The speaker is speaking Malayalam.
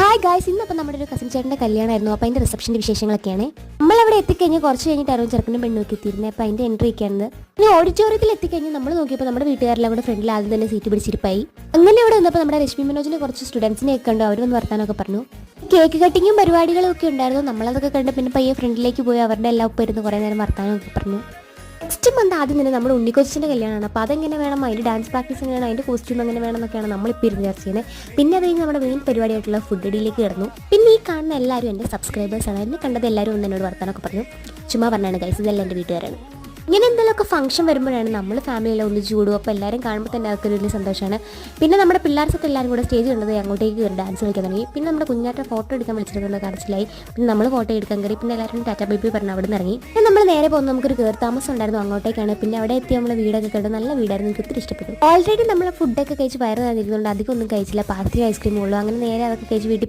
ഹായ് ഗായ്സ് ഇന്നപ്പോൾ നമ്മുടെ ഒരു കസിൻ ചേട്ടന്റെ കല്യാണമായിരുന്നു. അപ്പോൾ അതിന്റെ റിസപ്ഷന്റെ വിശേഷങ്ങളൊക്കെയാണ്. നമ്മൾ നമ്മളവിടെ എത്തിക്കഴിഞ്ഞ് കുറച്ച് കഴിഞ്ഞിട്ട് കഴിഞ്ഞിട്ടായിരുന്നു ചെറുക്കനും നോക്കി എത്തിയിരുന്നത് അപ്പോൾ അതിന്റെ എൻട്രി ഒക്കെയാണ് ഇനി ഓഡിറ്റോറിയത്തിൽ എത്തിക്കഴിഞ്ഞ് നമ്മൾ നോക്കിയപ്പോൾ നമ്മുടെ വീട്ടുകാരെല്ലാം കൂടെ ഫ്രണ്ടിൽ ആദ്യം തന്നെ സീറ്റ് പിടിച്ചിരിപ്പായി. അങ്ങനെ ഇവിടെ വന്നപ്പോൾ നമ്മുടെ രശ്മി മനോജിനെ കുറച്ച് സ്റ്റുഡൻസിനെ ഒക്കെ കണ്ടു. അവർ വന്ന് വർത്താനൊക്കെ പറഞ്ഞു. കേക്ക് കട്ടിങ്ങും പരിപാടികളും ഒക്കെ ഉണ്ടായിരുന്നു. നമ്മളതൊക്കെ കണ്ട് പിന്നെ പയ്യെ ഫ്രണ്ടിലേക്ക് പോയി. അവരുടെ എല്ലാം ഒപ്പം ഇരുന്ന് കുറേ നേരം വർത്താനമൊക്കെ പറഞ്ഞു. നെക്സ്റ്റ് മന്ത് ആദ്യം തന്നെ നമ്മുടെ ഉണ്ണിക്കൊച്ചിന്റെ കല്യാണമാണ്. അപ്പോൾ അതെങ്ങനെ വേണം? അതിന്റെ ഡാൻസ് പ്രാക്ടീസ് എങ്ങനെ അതിന്റെ കോസ്റ്റ്യൂം എങ്ങനെ വേണം എന്നൊക്കെയാണ് നമ്മളിപ്പോൾ ഇരുന്ന് ചർച്ച ചെയ്യുന്നത്. പിന്നെ അത് കഴിഞ്ഞ് നമ്മുടെ മെയിൻ പരിപാടിയായിട്ടുള്ള ഫുഡ് ഡീലേക്ക് കിടന്നു. പിന്നെ ഈ കാണുന്ന എല്ലാവരും എന്റെ സബ്സ്ക്രൈബേഴ്സാണ് എന്നെ കണ്ടത് എല്ലാവരും ഒന്ന് എന്നോട് വർത്താനൊക്കെ പറഞ്ഞു. ചുമ്മാ പറഞ്ഞാണ് ഗൈസ് ഇതെല്ലാം എന്റെ വീട്ടുകാരാണ്. ഇങ്ങനെ എന്തെങ്കിലുമൊക്കെ ഫംഗ്ഷൻ വരുമ്പോഴാണ് നമ്മൾ ഫാമിലിയിലെ ഒന്ന് ചൂടും അപ്പോൾ എല്ലാവരും കാണുമ്പോൾ തന്നെ അവർക്ക് വലിയ സന്തോഷമാണ്. പിന്നെ നമ്മുടെ പിള്ളേർസൊക്കെ എല്ലാവരും കൂടെ സ്റ്റേജ് കണ്ടത് അങ്ങോട്ടേക്ക് കയറി ഡാൻസ് കളിക്കാൻ തുടങ്ങി. പിന്നെ നമ്മുടെ കുഞ്ഞാറ്റ ഫോട്ടോ എടുക്കാൻ വിളിച്ചിരുന്നത് കാണിച്ചിലായി പിന്നെ നമ്മൾ ഫോട്ടോ എടുക്കാൻ കയറി. പിന്നെ എല്ലാവരും ടാറ്റ ബേബി പറഞ്ഞ് അവിടെ നിന്ന് ഇറങ്ങി. പിന്നെ നമ്മൾ നേരെ പോകുന്ന. നമുക്കൊരു കയറി താമസം ഉണ്ടായിരുന്നു അങ്ങോട്ടേക്കാണ്. പിന്നെ അവിടെ എത്തി നമ്മൾ വീടൊക്കെ കണ്ട് നല്ല വീടായിരുന്നു. എനിക്ക് ഒത്തിരി ഇഷ്ടപ്പെട്ടു. ഓൾറെഡി നമ്മൾ ഫുഡൊക്കെ കഴിച്ച് വയറ് തന്നിരുന്നുകൊണ്ട് അധികം ഒന്നും കഴിച്ചില്ല. പാർട്ടി ഐസ്ക്രീം ഉള്ളൂ. അങ്ങനെ നേരെ അതൊക്കെ കഴിച്ച് വീട്ടിൽ